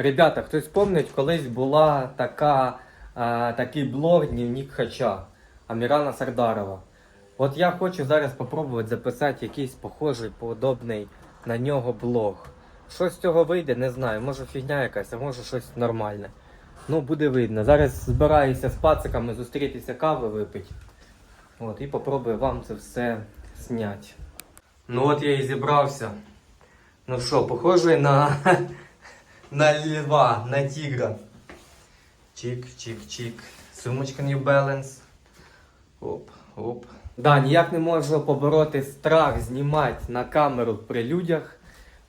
Ребята, хтось пам'ятає, колись була така, а, такий блог Дневник Хача Амірана Сардарова. От я хочу зараз спробувати записати якийсь похожий, подобний на нього блог. Що з цього вийде, не знаю. Може фігня якась, а може щось нормальне. Ну, буде видно. Зараз збираюся з пациками зустрітися кави випити. От, і попробую вам це все зняти. Ну от я і зібрався. Ну що, похожий на, на льва, на тігра. Чик, чик, чик. Сумочка New Balance. Оп, оп. Да, ніяк не можу побороти страх знімати на камеру при людях.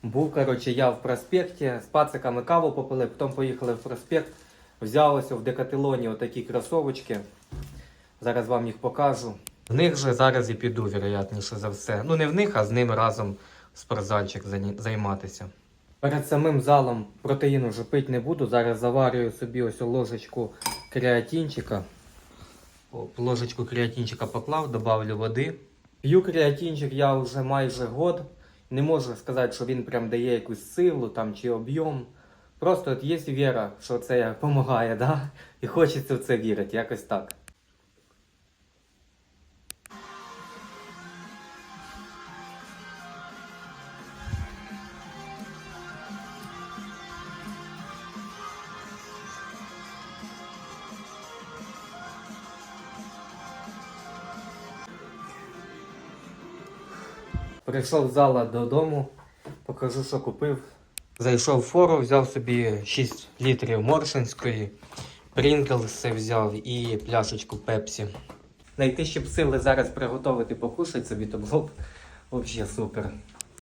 Був, коротше, я в проспекті, з пациками каву попили, потім поїхали в проспект. Взяв ось в декателоні отакі кросовочки. Зараз вам їх покажу. В них же зараз і піду, вероятніше за все. Ну не в них, а з ними разом спортзальчик займатися. Перед самим залом протеїну вже пити не буду. Зараз заварюю собі ось ложечку креатинчика. Оп, ложечку креатинчика поклав, добавлю води. П'ю креатинчик я вже майже год. Не можу сказати, що він прям дає якусь силу там чи об'єм. Просто от є віра, що це допомагає, да? і хочеться в це вірити, якось так. Прийшов з зала додому, покажу, що купив. Зайшов в фору, взяв собі 6 літрів моршинської, Прінглси взяв і пляшечку пепсі. Найти щоб сили зараз приготувати покушати собі, то було б взагалі супер.